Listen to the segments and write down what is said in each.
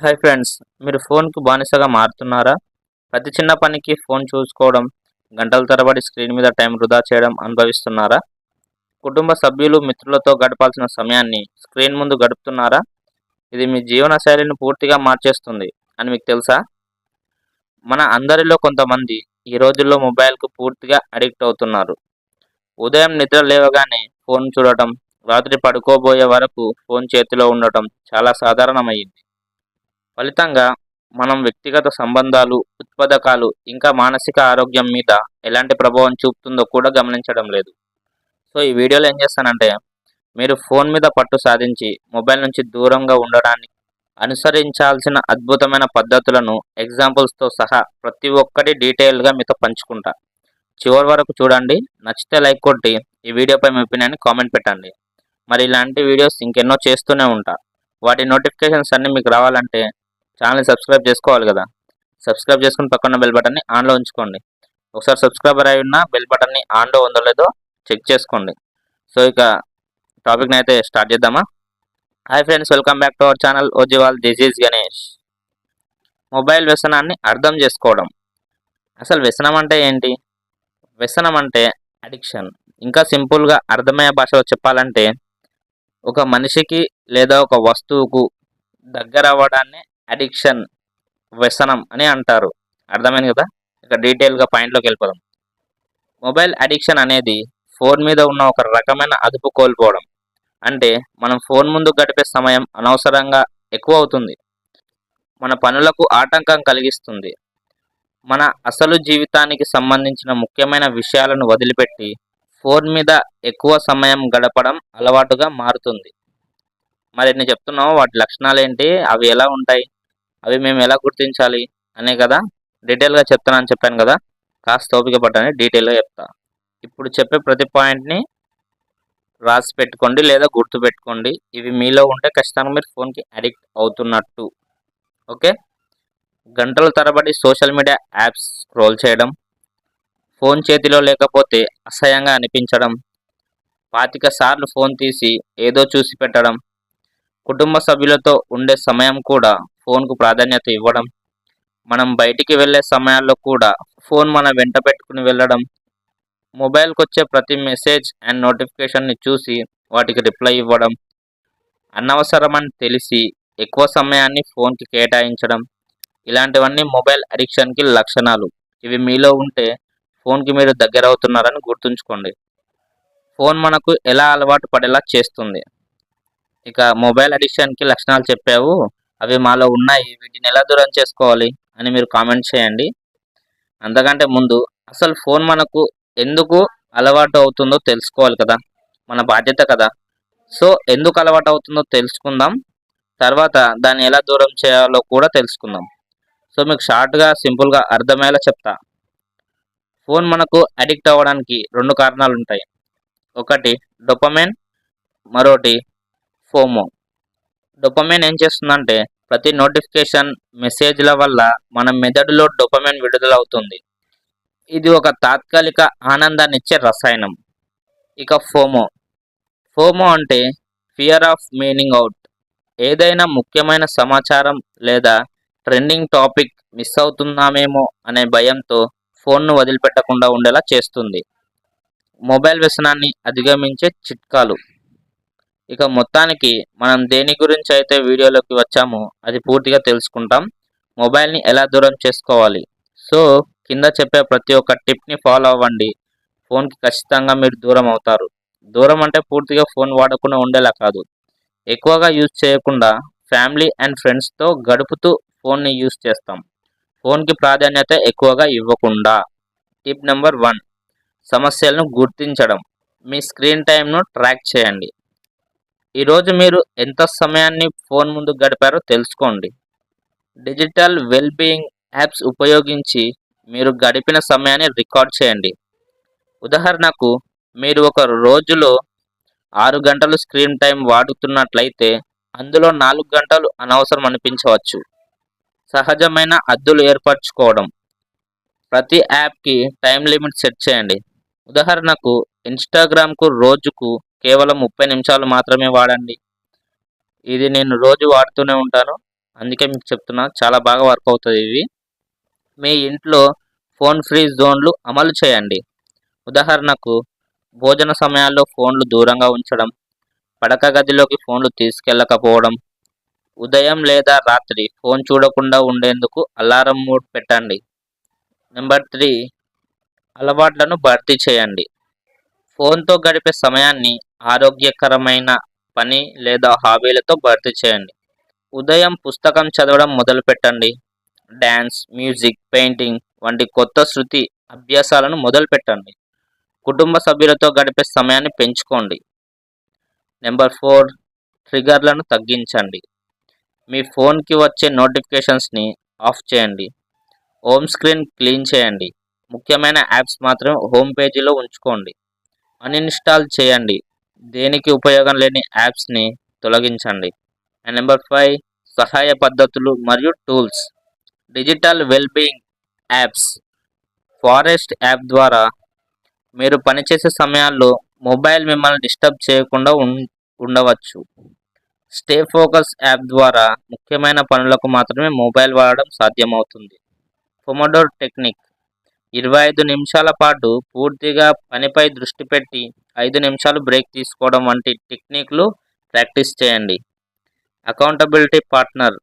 Hi friends మీరు ఫోన్కు బానిసగా మారుతున్నారా? ప్రతి చిన్న పనికి ఫోన్ చూసుకోవడం గంటల తరబడి స్క్రీన్ మీద టైం వృధా చేయడం అనుభవిస్తున్నారా? కుటుంబ సభ్యులు మిత్రులతో గడపాల్సిన సమయాన్ని స్క్రీన్ ముందు గడుపుతున్నారా? ఇది మీ జీవన శైలిని పూర్తిగా మార్చేస్తుంది అని మీకు తెలుసా? మన అందరిలో కొంతమంది ఈ రోజుల్లో మొబైల్కు పూర్తిగా అడిక్ట్ అవుతున్నారు. ఉదయం నిద్ర లేవగానే ఫోన్ చూడటం రాత్రి పడుకోబోయే వరకు ఫోన్ చేతిలో ఉండటం చాలా సాధారణమైంది. ఫలితంగా మనం వ్యక్తిగత సంబంధాలు ఉత్పాదకాలు ఇంకా మానసిక ఆరోగ్యం మీద ఎలాంటి ప్రభావం చూపుతుందో కూడా గమనించడం లేదు. సో ఈ వీడియోలో ఏం చేస్తానంటే మీరు ఫోన్ మీద పట్టు సాధించి మొబైల్ నుంచి దూరంగా ఉండడానికి అనుసరించాల్సిన అద్భుతమైన పద్ధతులను ఎగ్జాంపుల్స్తో సహా ప్రతి ఒక్కటి డీటెయిల్గా మీతో పంచుకుంటా. చివరి వరకు చూడండి నచ్చితే లైక్ కొట్టి ఈ వీడియోపై మీ ఒపీనియన్ కామెంట్ పెట్టండి. మరి ఇలాంటి వీడియోస్ ఇంకెన్నో చేస్తూనే ఉంటా. వాటి నోటిఫికేషన్స్ అన్నీ మీకు రావాలంటే ఛానల్ని సబ్స్క్రైబ్ చేసుకోవాలి కదా. సబ్స్క్రైబ్ చేసుకుని పక్కన బెల్ బటన్ని ఆన్లో ఉంచుకోండి. ఒకసారి సబ్స్క్రైబర్ అయి ఉన్న బెల్ బటన్ని ఆన్లో ఉందో లేదో చెక్ చేసుకోండి. సో ఇక టాపిక్ని అయితే స్టార్ట్ చేద్దామా? Hi friends welcome back to our channel ఓజివాల్ this Ganesh mobile వ్యసనాన్ని అర్థం చేసుకోవడం. అసలు వ్యసనం అంటే ఏంటి? వ్యసనం అంటే అడిక్షన్ ఇంకా సింపుల్గా అర్థమయ్యే భాషలో చెప్పాలంటే ఒక మనిషికి లేదా ఒక వస్తువుకు దగ్గర అవ్వడాన్ని అడిక్షన్ వ్యసనం అని అంటారు. అర్థమైంది కదా? ఇక డీటెయిల్గా పాయింట్లోకి వెళ్ళిపోదాం. మొబైల్ అడిక్షన్ అనేది ఫోన్ మీద ఉన్న ఒక రకమైన అదుపు కోల్పోవడం. అంటే మనం ఫోన్ ముందు గడిపే సమయం అనవసరంగా ఎక్కువ అవుతుంది. మన పనులకు ఆటంకం కలిగిస్తుంది. మన అసలు జీవితానికి సంబంధించిన ముఖ్యమైన విషయాలను వదిలిపెట్టి ఫోన్ మీద ఎక్కువ సమయం గడపడం అలవాటుగా మారుతుంది. మరి నేను చెప్తున్నావు? వాటి లక్షణాలు ఏంటి అవి ఎలా ఉంటాయి? అవి మేము ఎలా గుర్తించాలి అనే కదా? డీటెయిల్గా చెప్తానని చెప్పాను కదా? కాస్త ఓపిక పట్టని డీటెయిల్గా చెప్తా. ఇప్పుడు చెప్పే ప్రతి పాయింట్ని రాసి పెట్టుకోండి లేదా గుర్తు పెట్టుకోండి. ఇవి మీలో ఉంటే ఖచ్చితంగా మీరు ఫోన్కి అడిక్ట్ అవుతున్నట్టు. ఓకే? గంటల తరబడి సోషల్ మీడియా యాప్స్ స్క్రోల్ చేయడం ఫోన్ చేతిలో లేకపోతే అసహ్యంగా అనిపించడం పాతిక సార్లు ఫోన్ తీసి ఏదో చూసి పెట్టడం కుటుంబ సభ్యులతో ఉండే సమయం కూడా ఫోన్కు ప్రాధాన్యత ఇవ్వడం మనం బయటికి వెళ్ళే సమయాల్లో కూడా ఫోన్ మన వెంట పెట్టుకుని వెళ్ళడం మొబైల్కి వచ్చే ప్రతి మెసేజ్ అండ్ నోటిఫికేషన్ని చూసి వాటికి రిప్లై ఇవ్వడం అనవసరమని తెలిసి ఎక్కువ సమయాన్ని ఫోన్కి కేటాయించడం ఇలాంటివన్నీ మొబైల్ అడిక్షన్కి లక్షణాలు. ఇవి మీలో ఉంటే ఫోన్కి మీరు దగ్గర అవుతున్నారని గుర్తుంచుకోండి. ఫోన్ మనకు ఎలా అలవాటు పడేలా చేస్తుంది. ఇక మొబైల్ అడిక్షన్కి లక్షణాలు చెప్పావు. అవి మాలో ఉన్నాయి. వీటిని ఎలా దూరం చేసుకోవాలి అని మీరు కామెంట్ చేయండి. అంతకంటే ముందు అసలు ఫోన్ మనకు ఎందుకు అలవాటు అవుతుందో తెలుసుకోవాలి కదా. మన బాధ్యత కదా. సో ఎందుకు అలవాటు అవుతుందో తెలుసుకుందాం. తర్వాత దాన్ని ఎలా దూరం చేయాలో కూడా తెలుసుకుందాం. సో మీకు షార్ట్గా సింపుల్గా అర్థమయ్యేలా చెప్తా. ఫోన్ మనకు అడిక్ట్ అవ్వడానికి రెండు కారణాలు ఉంటాయి. ఒకటి డొపమెన్. మరోటి ఫోమో. డొపమెన్ ఏం చేస్తుందంటే ప్రతి నోటిఫికేషన్ మెసేజ్ల వల్ల మన మెదడులో డొపమెన్ విడుదల అవుతుంది ఇది ఒక తాత్కాలిక ఆనందాన్ని ఇచ్చే రసాయనం. ఇక ఫోమో. ఫోమో అంటే ఫియర్ ఆఫ్ మీనింగ్ అవుట్ ఏదైనా ముఖ్యమైన సమాచారం లేదా ట్రెండింగ్ టాపిక్ మిస్ అవుతున్నామేమో అనే భయంతో ఫోన్ను వదిలిపెట్టకుండా ఉండేలా చేస్తుంది. మొబైల్ వ్యసనాన్ని అధిగమించే చిట్కాలు. ఇక మొత్తానికి మనం దేని గురించి అయితే వీడియోలోకి వచ్చామో అది పూర్తిగా తెలుసుకుంటాం. మొబైల్ని ఎలా దూరం చేసుకోవాలి? సో కింద చెప్పే ప్రతి ఒక్క టిప్ని ఫాలో అవ్వండి. ఫోన్కి ఖచ్చితంగా మీరు దూరం అవుతారు. దూరం అంటే పూర్తిగా ఫోన్ వాడకుండా ఉండేలా కాదు. ఎక్కువగా యూజ్ చేయకుండా ఫ్యామిలీ అండ్ ఫ్రెండ్స్తో గడుపుతూ ఫోన్ని యూజ్ చేస్తాం. ఫోన్కి ప్రాధాన్యత ఎక్కువగా ఇవ్వకుండా. టిప్ నెంబర్ వన్ సమస్యలను గుర్తించడం. మీ స్క్రీన్ టైంను ట్రాక్ చేయండి. ఈరోజు మీరు ఎంత సమయాన్ని ఫోన్ ముందు గడిపారో తెలుసుకోండి. డిజిటల్ వెల్బీయింగ్ యాప్స్ ఉపయోగించి మీరు గడిపిన సమయాన్ని రికార్డ్ చేయండి. ఉదాహరణకు మీరు ఒక రోజులో ఆరు గంటలు స్క్రీన్ టైం వాడుతున్నట్లయితే అందులో నాలుగు గంటలు అనవసరం అనిపించవచ్చు. సహజమైన అద్దులు ఏర్పరచుకోవడం. ప్రతి యాప్కి టైం లిమిట్ సెట్ చేయండి. ఉదాహరణకు ఇన్స్టాగ్రామ్కు రోజుకు కేవలం ముప్పై నిమిషాలు మాత్రమే వాడండి. ఇది నేను రోజు వాడుతూనే ఉంటాను. అందుకే మీకు చెప్తున్నా చాలా బాగా వర్క్ అవుతుంది ఇవి మీ ఇంట్లో ఫోన్ ఫ్రీ జోన్లు అమలు చేయండి. ఉదాహరణకు భోజన సమయాల్లో ఫోన్లు దూరంగా ఉంచడం పడక గదిలోకి ఫోన్లు తీసుకెళ్ళకపోవడం ఉదయం లేదా రాత్రి ఫోన్ చూడకుండా ఉండేందుకు అలారం మోడ్ పెట్టండి. నెంబర్ త్రీ అలవాట్లను భర్తీ చేయండి. ఫోన్తో గడిపే సమయాన్ని ఆరోగ్యకరమైన పని లేదా హాబీలతో భర్తీ చేయండి. ఉదయం పుస్తకం చదవడం మొదలుపెట్టండి. డ్యాన్స్ మ్యూజిక్ పెయింటింగ్ వంటి కొత్త శృతి అభ్యాసాలను మొదలుపెట్టండి. కుటుంబ సభ్యులతో గడిపే సమయాన్ని పెంచుకోండి. నెంబర్ ఫోర్ ట్రిగర్లను తగ్గించండి. మీ ఫోన్కి వచ్చే నోటిఫికేషన్స్ని ఆఫ్ చేయండి. హోమ్ స్క్రీన్ క్లీన్ చేయండి. ముఖ్యమైన యాప్స్ మాత్రం హోమ్ పేజీలో ఉంచుకోండి. అన్ఇన్స్టాల్ చేయండి. దేనికి ఉపయోగం లేని యాప్స్ని తొలగించండి. అండ్ నెంబర్ ఫైవ్ సహాయ పద్ధతులు మరియు tools. Digital wellbeing apps. Forest app ద్వారా మీరు పనిచేసే సమయాల్లో మొబైల్ మిమ్మల్ని డిస్టర్బ్ చేయకుండా ఉం ఉండవచ్చు. స్టే ఫోకస్ యాప్ ద్వారా ముఖ్యమైన పనులకు మాత్రమే మొబైల్ వాడడం సాధ్యమవుతుంది. Pomodoro technique. ఇరవై ఐదు నిమిషాల పాటు పూర్తిగా పనిపై దృష్టి పెట్టి ఐదు నిమిషాలు బ్రేక్ తీసుకోవడం వంటి టెక్నిక్లు ప్రాక్టీస్ చేయండి. అకౌంటబిలిటీ పార్ట్నర్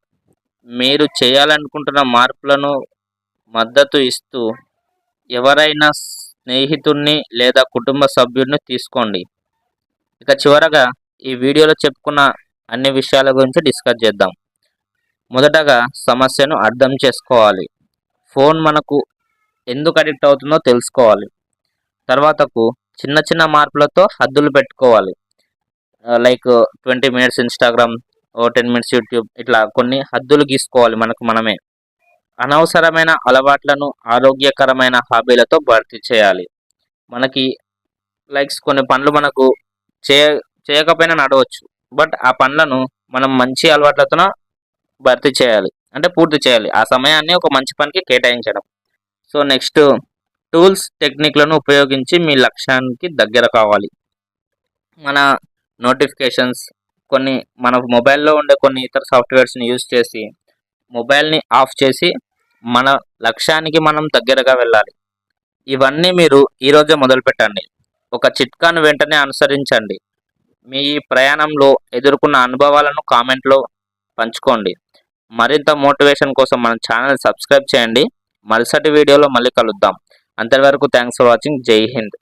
మీరు చేయాలనుకుంటున్న మార్పులను మద్దతు ఇస్తూ ఎవరైనా స్నేహితుడిని లేదా కుటుంబ సభ్యుడిని తీసుకోండి. ఇక చివరగా ఈ వీడియోలో చెప్పుకున్న అన్ని విషయాల గురించి డిస్కస్ చేద్దాం. మొదటగా సమస్యను అర్థం చేసుకోవాలి. ఫోన్ మనకు ఎందుకు అడిక్ట్ అవుతుందో తెలుసుకోవాలి. తర్వాతకు చిన్న చిన్న మార్పులతో హద్దులు పెట్టుకోవాలి. Like twenty minutes Instagram or ten minutes YouTube ఇట్లా కొన్ని హద్దులు గీసుకోవాలి మనకు మనమే. అనవసరమైన అలవాట్లను ఆరోగ్యకరమైన హాబీలతో భర్తీ చేయాలి. మనకి లైక్స్ కొన్ని పనులు మనకు చేయ చేయకపోయినా నడవచ్చు. బట్ ఆ పనులను మనం మంచి అలవాట్లతో భర్తీ చేయాలి. అంటే పూర్తి చేయాలి. ఆ సమయాన్ని ఒక మంచి పనికి కేటాయించడం. సో నెక్స్ట్ టూల్స్ టెక్నిక్లను ఉపయోగించి మీ లక్ష్యానికి దగ్గర కావాలి. మన నోటిఫికేషన్స్ కొన్ని మన మొబైల్లో ఉండే కొన్ని ఇతర సాఫ్ట్వేర్స్ని యూజ్ చేసి మొబైల్ని ఆఫ్ చేసి మన లక్ష్యానికి మనం దగ్గరగా వెళ్ళాలి. ఇవన్నీ మీరు ఈరోజే మొదలుపెట్టండి ఒక చిట్కాను వెంటనే అనుసరించండి. మీ ప్రయాణంలో ఎదుర్కొన్న అనుభవాలను కామెంట్లో పంచుకోండి. మరింత మోటివేషన్ కోసం మన ఛానల్ సబ్స్క్రైబ్ చేయండి. మరుసటి వీడియోలో మళ్ళీ కలుద్దాం. అంతవరకు థ్యాంక్స్ ఫర్ వాచింగ్ జై హింద్.